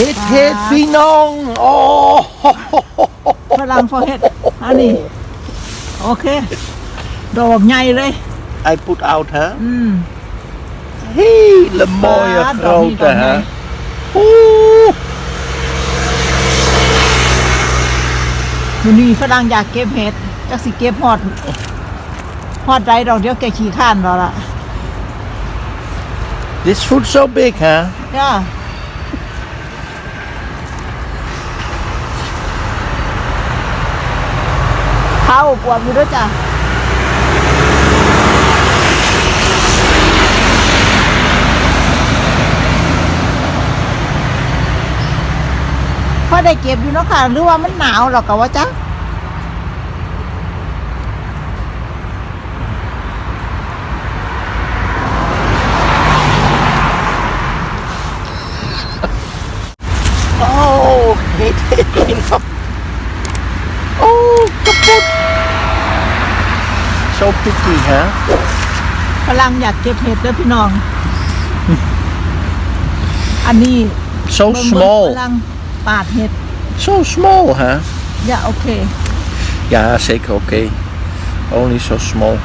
ฮ็ดเฮ็ดพี่น้องโอ้ฝรั่งฟอเฮ็ดอันนี้โอเค ดอกใหญ่เลย I put out hè อืม hele mooie Ah, dan niet, grote dan hè niet. Oeh วันนี้ฝรั่งอยากเก็บเห็ดจักสิเก็บฮอดฮอดไรดอกเดียวแกขี้ข้านเราละ this fruit so big hè จ้าาปวดอยู่ด้วยจ้ะพอได้เก็บอยู่เนาะค่ะ หรือว่ามันหนาวหรอกกะว่าจ้ะ oh het het พี่น้อง oh kapot so pretty hè พลังอยากเก็บเห็ดเด้อพี่น้อง อันนี้ so เบิ่งเบิ่ง small พลังปาดเห็ด so small hè อย่าโอเค ja zeker oké only so small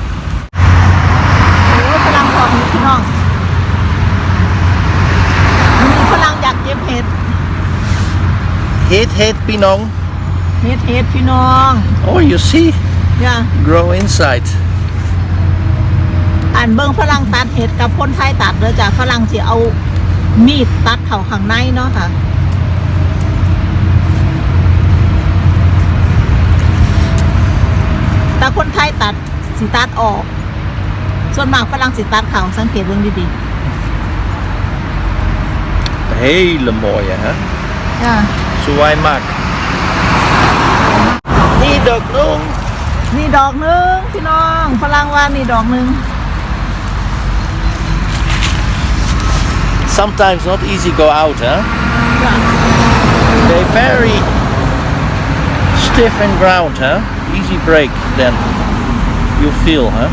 โอ้ยพลังบอกนี่พี่น้องมีพลังอยากเก็บเห็ด het het พี่น้องเห็ดเห็ดพี่น้อง oh you see อย่า grow inside อ่า นเบิ้งฝรั่งตัดเห็ดกับคนไทยตัดเด้อจ้ะฝรั่งสิเอามีดตัดเข่าข้างในเนาะค่ะแต่คนไทยตัดสิตัดออก ส่วนมากฝรั่งสิตัดเข่าสังเกตเรื่องดี hele mooie hè ๆจ้ะ zo wij maken นี่ดอกนุงนี่ดอกหนึงพี่น้องฝรั่งว่านี่ดอกหนึง sometimes not easy go out huh จ้ะ they very stiff in ground huh easy break then you feel huh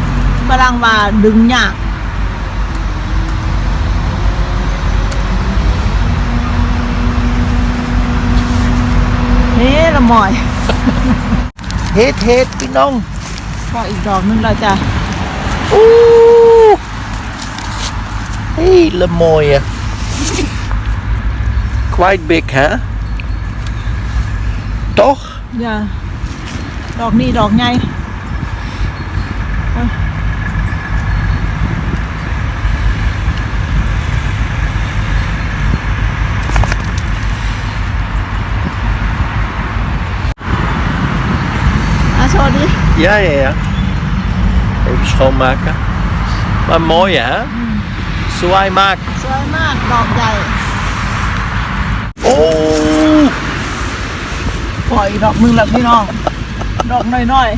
ฝรั่งว่าดึงยากเฮ้ละหมอย hele mooie quite big hè toch อย่าดอกนี้ดอกไงเอาอะโชว์ดิ ja ja ja even schoonmaken maar mooie hè zwaai maken สวยมากดอกใหญ่ oh ปล่อยดอกหนึงแล้วพี่น้อง ดอกน้อย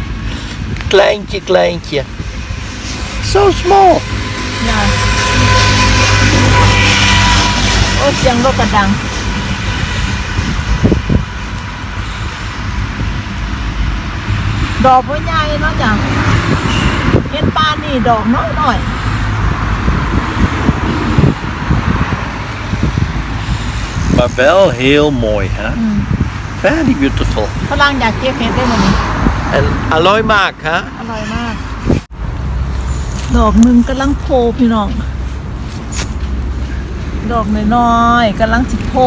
kleintje kleintje so small ๆอย่าโอ้ยเสียงรถกระดัง ดอกบ่ใหญ่เนาะจ้ะเห็ดปานนี่ดอกน้อยหน่อย maar wel heel mooi hè very beautiful ฝรั่งอยากเก็บเห็ดได้หมดนี่ en alloy maak hè อร่อยมาก ดอกหนึ่งกำลังโพพี่น้อง ดอกน้อยๆกำลังสิโพจ้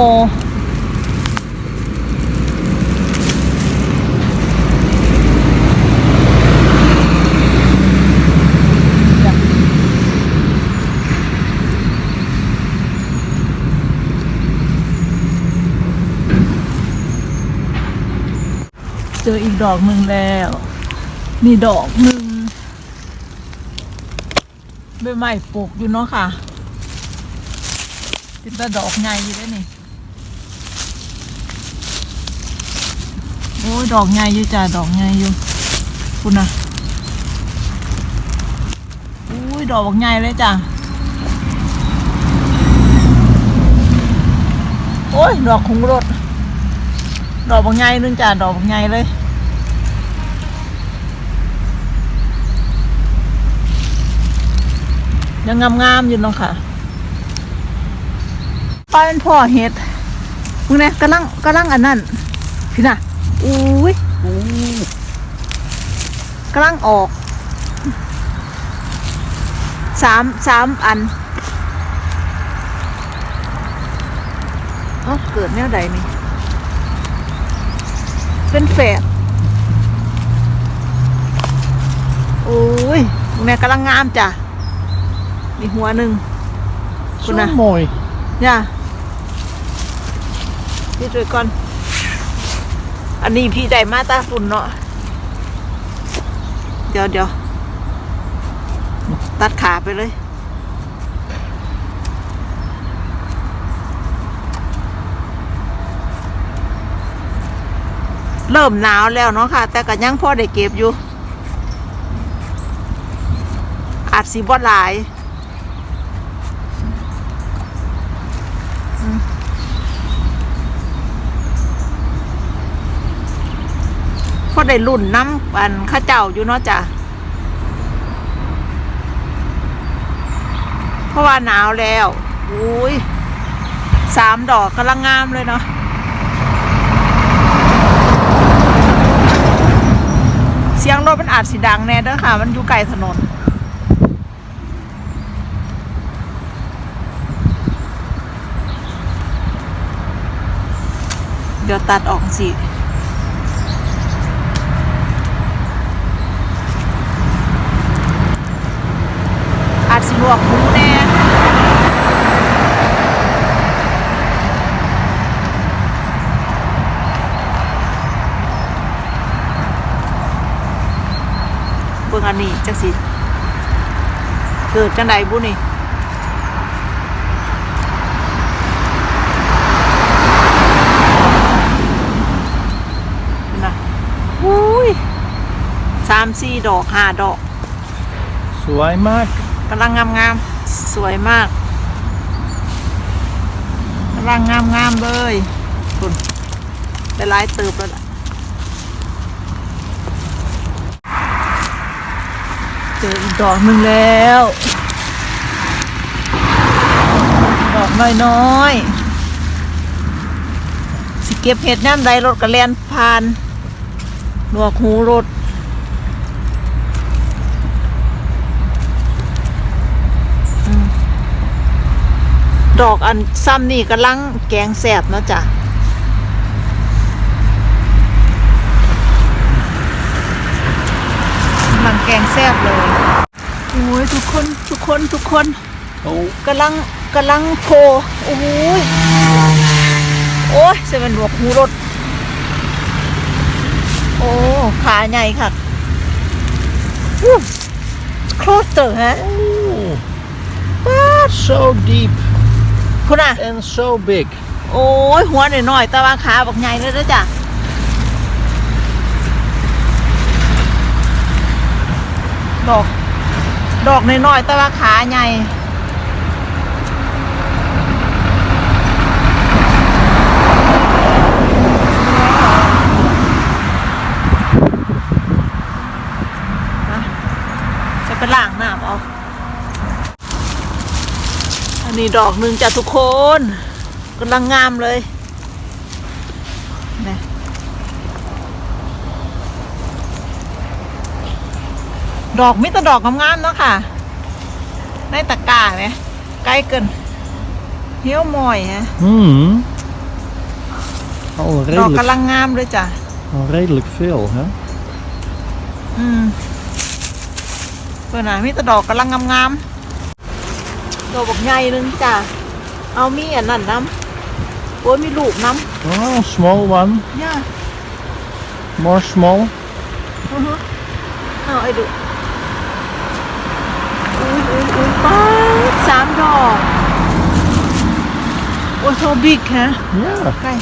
เจออีกดอกหนึ่งแล้ว นี่ดอกหนึ่งใบไม้ปลูกอยู่เนาะค่ะเป็นแต่ดอกใหญ่อยู่ได้อนี่โอ้ยดอกใหญ่อยู่จ้ะดอกใหญ่อยู่คุณนะโอ้ยดอกใหญ่เลยจ้ะโอ้ยดอกคงรถ ดอกบักใหญ่นึงจ้ะดอกบักใหญ่เลยยังงามๆอยู่เนาะค่ะป้าเป็นพ่อเห็ดมึงเนี่ยกำลังกำลังอันนั้นพี่น่ะอุ้ยกำลังออกสามสามอันเอ้าเกิดแนวใดนี่ เป็นแฝดโอ้ยมึงเนี่ยกำลังงามจ้ะมีหัวหนึ่ง Zo Kuna. mooi. ย่าพี่ช่วยก่อน อันนี้พี่ได้มาตาฝุ่นเนาะเดี๋ยวเดี๋ยวตัดขาไปเลย เริ่มหนาวแล้วเนาะค่ะ แต่ก็ยังพอได้เก็บอยู่ อาจสีบ่หลายพอได้รุ่นน้ำปันข้าเจ้าอยู่เนาะจ้ะเพราะว่าหนาวแล้วอุ้ยสามดอกกำลังงามเลยเนาะ สียงรถมันอาจสิดังแน่เด้อค่ะ มันอยู่ไกลถนน เดี๋ยวตัดออกสิอาจสิลวกหูแน่เบิ่งอันนี้จักสิเกิดกันไดบุนี่นะอุ้ยสามสี่ดอกห้าดอก Zwaai maak. กำลังงามงามๆสวยมากกำลังงามงามๆเลยคุณได้หลายเติบแล้วล่ะ เจออีกดอกหนึ่งแล้ว ดอกน้อยๆสิเก็บเห็ดน้ำใดรถกระเลนผ่านหนวกหูรถดอกอันซ้ำนี่กำลังแกงแสบเนาะจ้ะกำ ลังแกงแสบเลยโอ้ยทุกคนทุกคนทุกคน Oh. กำลังกำลังโผล่โอ้ยโอ้ยเสเป็นหลวกหูรถ โอ้ขาใหญ่ค่ะโคตรเตอร์ฮะ Oh. So deep คุณอะ and so big. โอ้ยหัวหน่อยๆแต่ว่าขาบักใหญ่เลยเด้อจ้ะ ดอก ดอกน้อยๆแต่ว่าขาใหญ่จะไปล้างน้ำเอาอันนี้ดอกหนึ่งจ้ะทุกคนกำลังงามเลย ดอกมิตรดอกงามๆเนาะค่ะ ในตะกร้าไหมใกล้เกินเหี้ยวมอยฮะ Hmm. Al ดอก redelijk, กำลังงามเลยจ้ะ al redelijk veel, hè? อืมเพื่อนน่ะมีแต่ดอกกำลังงามๆดอกบอกใหญ่หนึงจ้ะ เอามีอันนั้นน้ำโอ้ยมีลูกน้ Oh, small one. ำย่า More small. อือฮึเอาไอ้ดูอุ้ยอุ้ยอุ้ย ป้าดสามดอก โอ้โซบิ๊กฮะ Yeah, ใกล้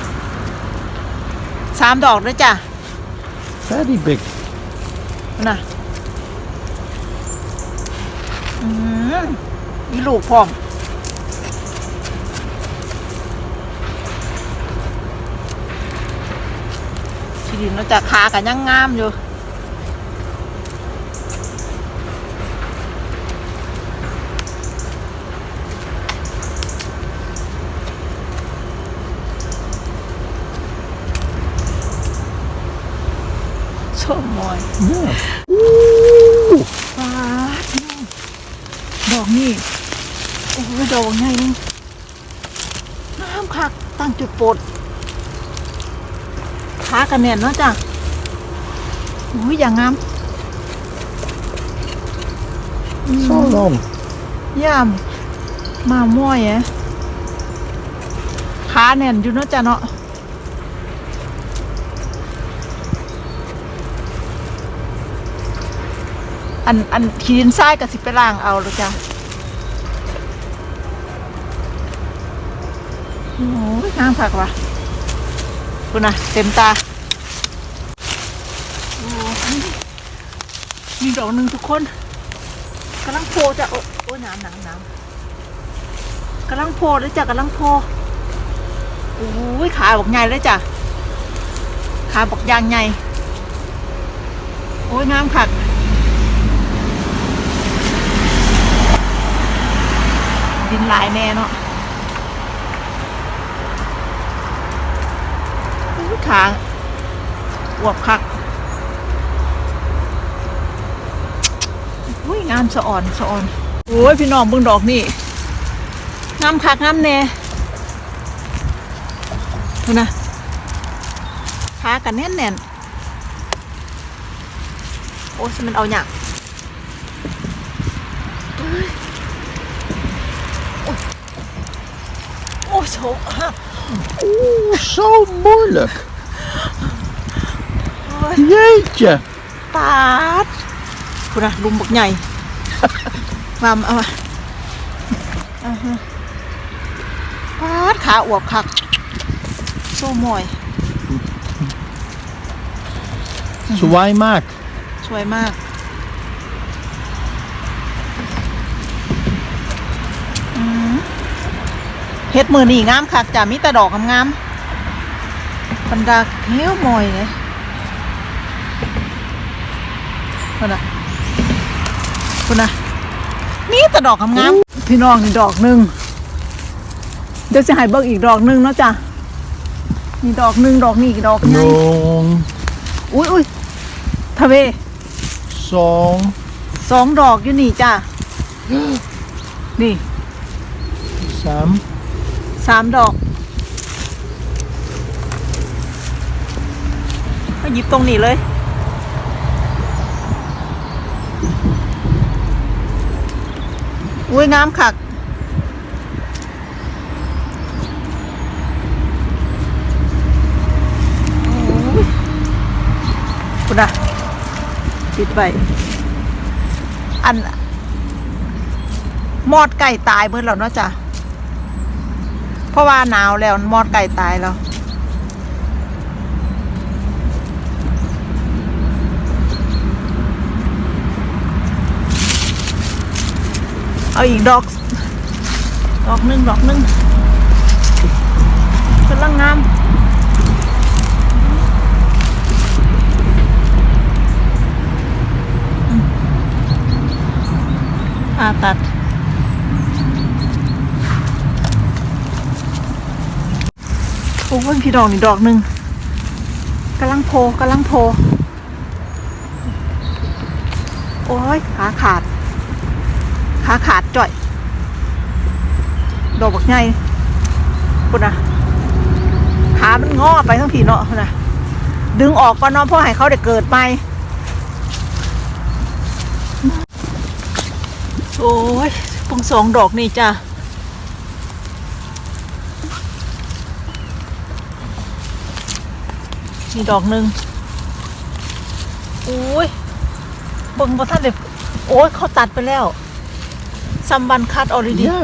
สามดอกด้วยจ้ะ very big. น่ะอืมมีลูกพร้อม ทีดินเราจะขากันยังงามอยู่ ส้มมอย Yeah. ฟ้าดดอกนี่โอ้ยดอกใหญ่นึงน้ำคักตั้งจุดโปรดขากันแน่นเนาะจ้ะโอ้ยอย่างงามอืม So long. ย่ามมาม่อยแอะขาแน่นอยู่เนาะจ้ะเนาะ อันอันขีดินทรายกับสิไปล่างเอาเลยจ้ะโอ้ยงามผักว่ะคุณน่ะเต็มตาโอ้ยมีดอกหนึ่งทุกคนกำลังโพจะโอ้โอ้น้ำน้ำน้ำกำลังโพเลยจ้ะกำลังโพโอ้ยขาบอกใหญ่เลยจ้ะขาบอกยางใหญ่โอ้ยงามผัก ดินลายแน่เนาะอุ๊ยขาอวบคักอุ้ยงามสะอ่อนสะอ่อน โอ้ยพี่น้องเบิ่งดอกนี่งามคักงามแน่ดูนะขากันแน่นแน่นโอ้ยมันเอาหยักโอ้โชฮะ Oeh, zo moeilijk. โอ้ย Jeetje. ปาดคุณนะลุมบักใหญ่มาเอามาอ่าฮะปาดขาอวบคักโซ่มอย Zwaai maak. สวยมาก อืม เฮ็ดมือนี่งามคักจ้ะมีแต่ดอกงามๆบรรดาเหี้ยวมอยเลยคุณน่ะคุณน่ะมีแต่ดอกงามๆพี่น้องนี่ดอกหนึ่งเดี๋ยวจะให้เบิกอีกดอกหนึ่งเนาะจ้ะนี่ดอกหนึ่งดอกนี่อีกดอกไง Nong. อุ้ยอุ้ยทะเว Song. สองดอกอยู่นี่จ้ะนี่ Sam. สามดอกก็หยิบตรงนี้เลยอุ้ยงามคักโอ้ยคุณอะปิดไปอัน มอดไก่ตายเบิดแล้วเนาะจ้ะ เพราะว่าหนาวแล้วมอดไก่ตายแล้วเอาอีกดอก ดอกหนึ่งดอกหนึ่งกำลังงามอาตัด อ้ยพี่ดอกนี่ดอกหนึ่งกำลังโพกำลังโพ โอ้ยขาขาดขาขาดจ่อย ดอกบักใหญ่คุณนะขามันงอไปทั้งทีเนาะนะดึงออกก่อนเนาะพราะให้เขาได้เกิดไปโอ้ยพิ่งสองดอกนี่จ้ะ นี่ดอกหนึ่งโอ้ยเบิ่งบ่ท่านเด็โอ้ยเขาตัดไปแล้วซัมบันคัดออริดี Ja.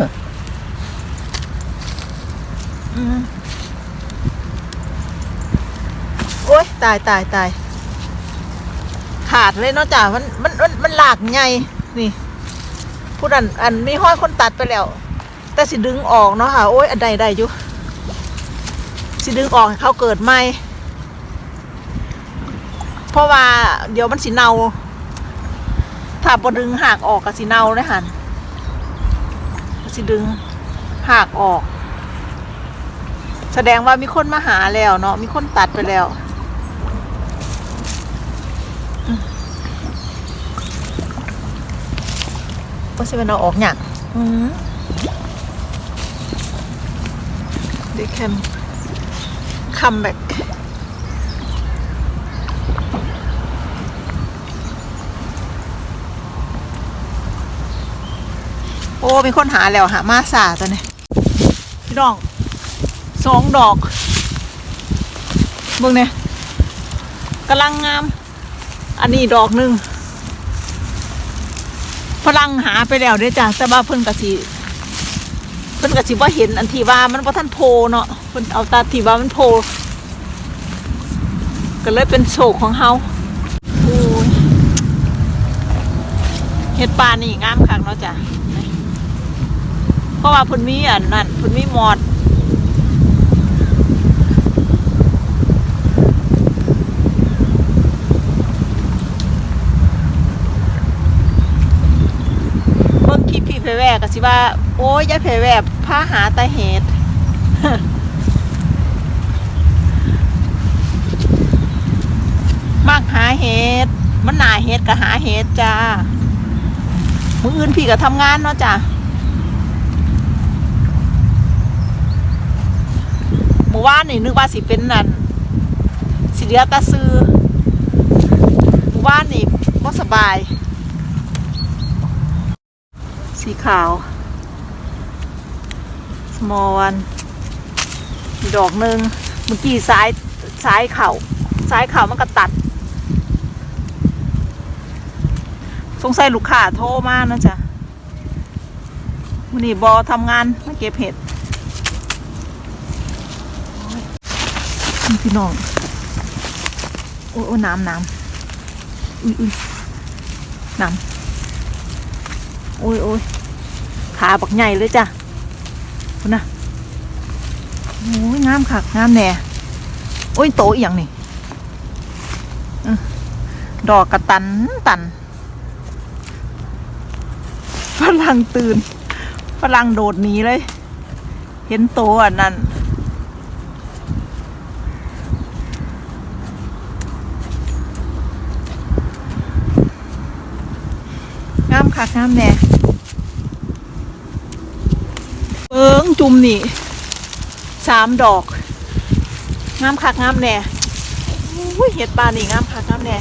โอ้ยตายตายตายขาดเลยเนาะจ้ะมันมันมันมันหลากใหญ่นี่ผู้ดันอันมีห้อยคนตัดไปแล้ว แต่สิดึงออกเนาะค่ะ โอ้ยอันใดใดอยู่สิดึงออกให้เขาเกิดใหม่ เพราะว่าเดี๋ยวมันสีเนาถ้าบดึงหักออกกับสีเนาเลยหันสีดึงหักออก แสดงว่ามีคนมาหาแล้วเนาะมีคนตัดไปแล้วก็จะเป็นเอาออกอย่าเด็กแคมคัมแบก โอ้ มีคนหาแล้วหามาสาตัวนี้พี่น้องสองดอกเบิ่งเนี่ยกำลังงาม อันนี้ดอกหนึ่งพลังหาไปแล้วเด้จ้ะแต่ว่าเพิ่นกะสิเพิ่นกะสิว่าเห็นอันที่ว่ามันบ่ทันโพเนาะเพิ่นเอาตาที่ว่ามันโพก็เลยเป็นโศกของเฮาเห็ดปลานี่งามคักเนาะจ้ะ เพราะว่าพุ่นมีอันนั่นพุ่นมีหมอดเบิ่งคลิปพี่เพแวกก็สิว่า โอ้ยยายเพแวกพาหาแตาเหตุมากหาเห็ดมันหนาเห็ดก็หาเห็ดจ้า มืออื่นพี่ก็ทำงานเนาะจ้า เมื่อวานนี่นึกว่าสิเป็นนั่นสิเดียตาซื้อเมื่อวานนี่ก็สบาย สีขาว small one ดอกหนึ่งเมื่อกี้ซ้ายซ้ายเข่าซ้ายเข่ามันก็ตัด สงสัยลูกค้าโทรมานะจ๊ะวันนี้บอทำงานมาเก็บเห็ด พี่น้อง โอ้ยโอ้น้ำน้ำอุ้ยอุ้ยน้ำโอ้ยโอ้ยขาบักใหญ่เลยจ้ะคุณนะโอ้ยงามคักงามแน่โอ้ยโตอีหยังนี้ดอกกระตันตันฝรั่งตื่นฝรั่งโดดหนีเลย เห็นโตอันนั้น งาม คักงามแน่เอิงจุ่มนี่สามดอกงามคักงามแน่เห็ดปลานี่งามคักงามแน่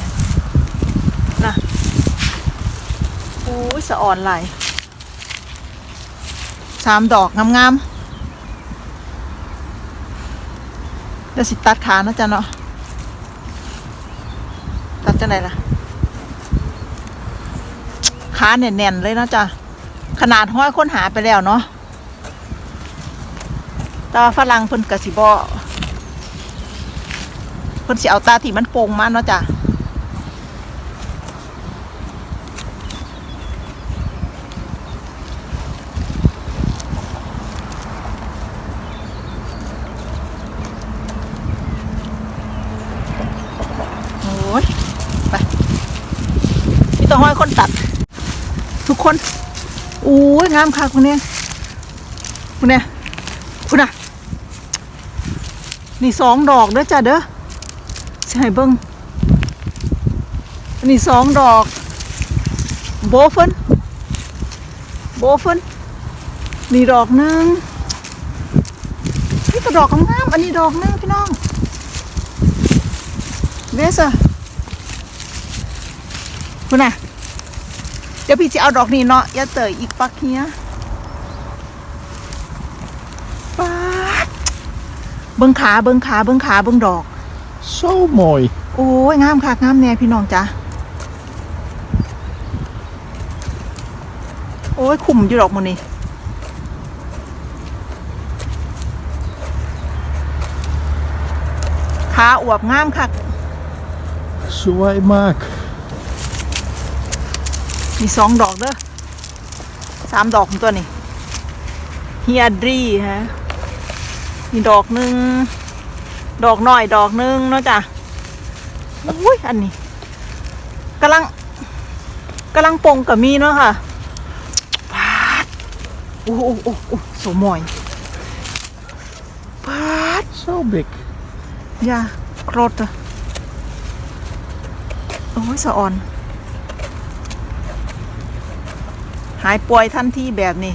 นะโอ้ยสะอ่อนไหลายสามดอกงามงามๆเดี๋ยวสิตัดขานะจ๊ะเนาะตัดจังไหนล่ะ ขาแน่นๆเลยนะจ๊ะขนาดห้อยค้นหาไปแล้วเนาะแต่ว่าฝรั่งเพิ่นกสิบอเพิ่นสิเอาตาที่มันโป่งมาเนาะจ้ะโอ้ยไปนี่ต้องห้อยคนตัด ทุกคนอู้งามค่ะคุณเนี่ยคุณเนี่ยคุณน่ะ นี่สองดอกเด้อจ้ะเด้อใช่เบิ้งนี่สองดอกโบฟินโบฟินนี่ดอกหนึ่งนี่ก็ดอกงามอันนี้ดอกหนึ่งพี่น้องเดซ่ะคุณน่ะ ดี๋ยวพี่จะเอาดอกนี้เนาะอย่าเตยอีกปักเฮียป๊าดเบิ้งขาเบิ้งขาเบิ้งขาเบิ้งดอก So mooi. โอ้ยงามค่ะงามแน่พี่น้องจ้ะโอ้ยคุมอยู่ดอกมันนี่ขาอวบงามค่ะ Zwaai maak. มีสองดอกเด้อสามดอกของตัวนี่เฮียดรีฮะมีดอกหนึ่งดอกน้อยดอกหนึ่งเนาะจ้ะอุ้ยอันนี้กำลังกำลังปงกับมีเนาะค่ะปาดโอ้โอ้โอ้โอ้สมอยปาด So big. ยาโครดอะโอ้ยสะอ่อน หายป่วยทันทีแบบนี้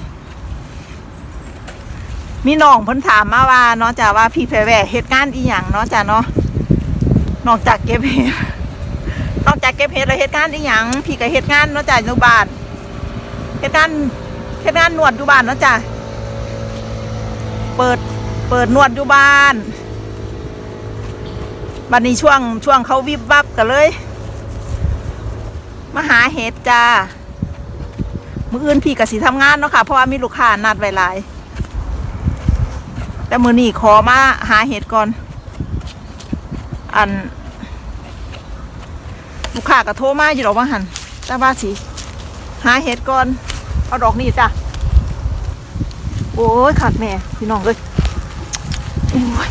มีน้องเพิ่นถามมาว่าเนาะจ้ะว่าพี่แพรแหวเฮ็ดงานอีหยังเนาะจ้ะเนาะนอกจากเก็บเห็ดนอกจากเก็บเห็ดแล้วเฮ็ดงานอีหยังพี่ก็เฮ็ดงานเนาะจ้ะอยู่บ้านเฮ็ดงานเฮ็ดงานนวดอยู่บ้านเนาะจ้ะเปิดเปิดนวดอยู่บ้านบัดนี้ช่วงช่วงเขาวิบวับกันเลย มาหาเห็ดจ้า มืออื่นพี่กับสีทำงานเนาะค่ะ เพราะว่ามีลูกค้านัดไว้หลาย แต่มือนี่ขอมาหาเห็ดก่อน อัน ลูกค้าก็โทรมาอยู่ดอกว่าหันแต่ว่าสิหาเห็ดก่อน เอาดอกนี้จ้ะ โอ้ยขาดแม่พี่น้องเลยโอ้ย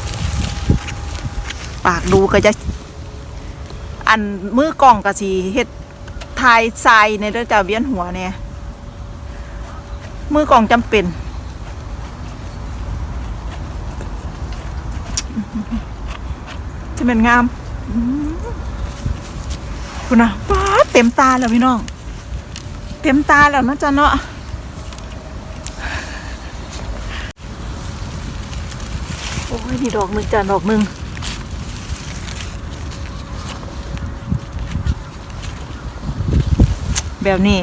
ปากดูก็จะ อันมือกล่องก็สีเห็ดทายทรายในเรื่องจะเวียนหัวเนี่ย มือกล่องจำเป็น จะเป็นงามคุณนะป้าเต็มตาแล้วพี่น้อง เต็มตาแล้วนะจ๊ะเนาะโอ้ยนี่ดอกหนึ่งจ้ะดอกหนึ่งแบบนี้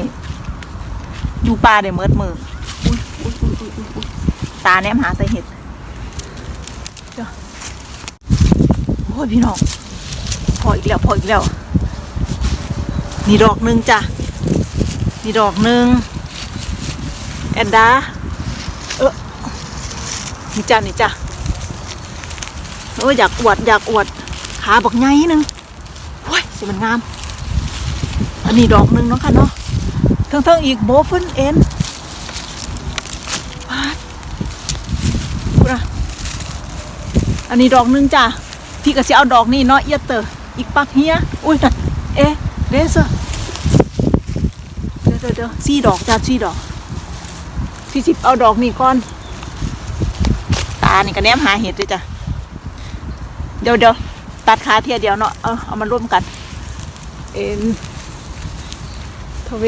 อยู่ป่าได้เมิดมือยอุ๊ยอุ๊ยอุ๊ยอุ๊ย ตาแนมหาใส่เห็ดเจ้าโอ้ยพี่น้องพออีกแล้วพออีกแล้ว นี่ดอกหนึ่งจ้ะ นี่ดอกหนึ่งแอนดาเออนี่จ้ะนี่จ้ะโอ้ยอยากอวดอยากอวดขาบอกไงนึงโอ้ยสิมันงาม อันนี้ดอกหนึ่งเนาะค่ะเนาะเทิงๆอีกโบฟนเอ็นปาดพูดนะ อันนี้ดอกหนึ่งจ้ะพี่ก็สิเอาดอกนี้เนาะเอียเตอร์อีกปักเฮียอุ้ยน่ะเอ๊ะเดซเดี๋ยวเดี๋ยวเดี๋ยวสี่ดอกจ้ะสี่ดอกพี่สิบเอาดอกนี้ก่อน ตานี่ก็แนมหาเห็ดด้วยจ้ะเดี๋ยวเดี๋ยวตัดขาเทียเดียวเนาะเอาเอามาร่วมกัน เอ็นทเว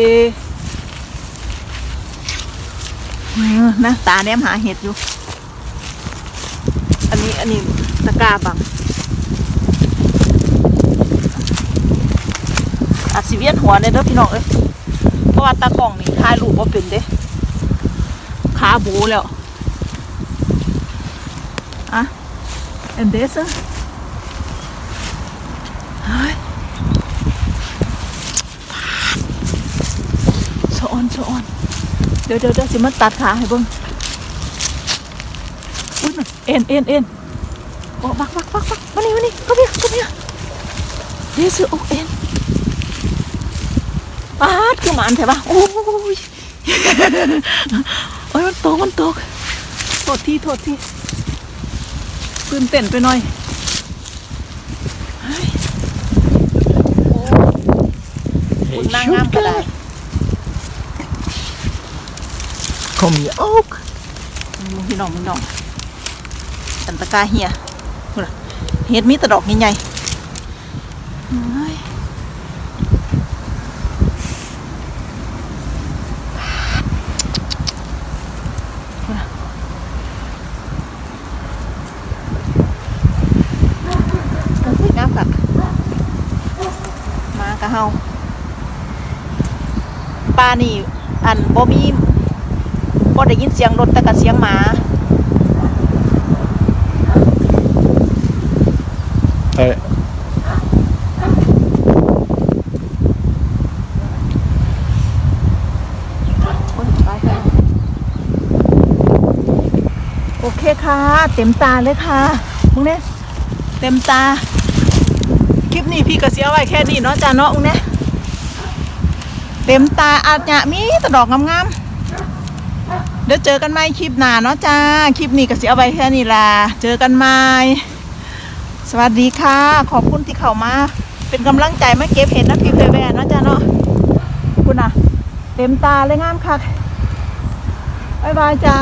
เออนะตาแนมหาเห็ดอยู่ อันนี้ตะกาบังอาจสิเวียนหัวเนี่ยเด้อพี่น้องเอ้ยเพราะว่าตากล้องนี่ถ่ายรูปว่าเป็นเด้ขาโบแล้วอะเอ็นเดสอะเฮ้ยสะออนสะออนเดี๋ยวเดี๋ยวเดี๋ยวสิมาตัดขาให้เบิ่งอุ้ยเอ็นเอ็นเอ็น โอ้บักบักบักบักมานี่มานี่เข้าเบียเข้าเบียเดี๋ยวซื้ออกเอ็นปาดคือหมันใช่ปะโอ้ยโอ้ยมันตกมันตกโทษทีโทษทีตื่นเต้นไปหน่อยเฮ้ยโอ้คุณนางงามก็ได้ Kom je ook? มึงพี่น้องมึงน้องอันตะกาเฮียพูดน่ะ เฮ็ดมีแตะดอกใหญ่ๆเฮ้ยพูดน่ะเออสวยงามค่ะมากะเฮาปลานี่อันบ่มีก็ได้ยินเสียงรถแต่กับเสียงหมา Hoi. โอ๊ยไปค่ะโอเคค่ะ เต็มตาเลยค่ะมึงเนี่ยเต็มตา คลิปนี้พี่ก็เสียไว้แค่นี้เนาะจ้าเนาะมึงเนี่ยเต็มตาอาจจะมีแต่ดอกงามๆเดี๋ยวเจอกันใหม่คลิปหน้าเนาะจ้า คลิปนี้ก็เสียไว้แค่นี้ล่ะเจอกันใหม่สวัสดีค่ะ ขอบคุณที่เข้ามา เป็นกำลังใจมาเก็บเห็ดนะพี่เพแวนเนาะจ้าเนาะคุณอะ เต็มตาเลยงามค่ะบ๊ายบายจ้า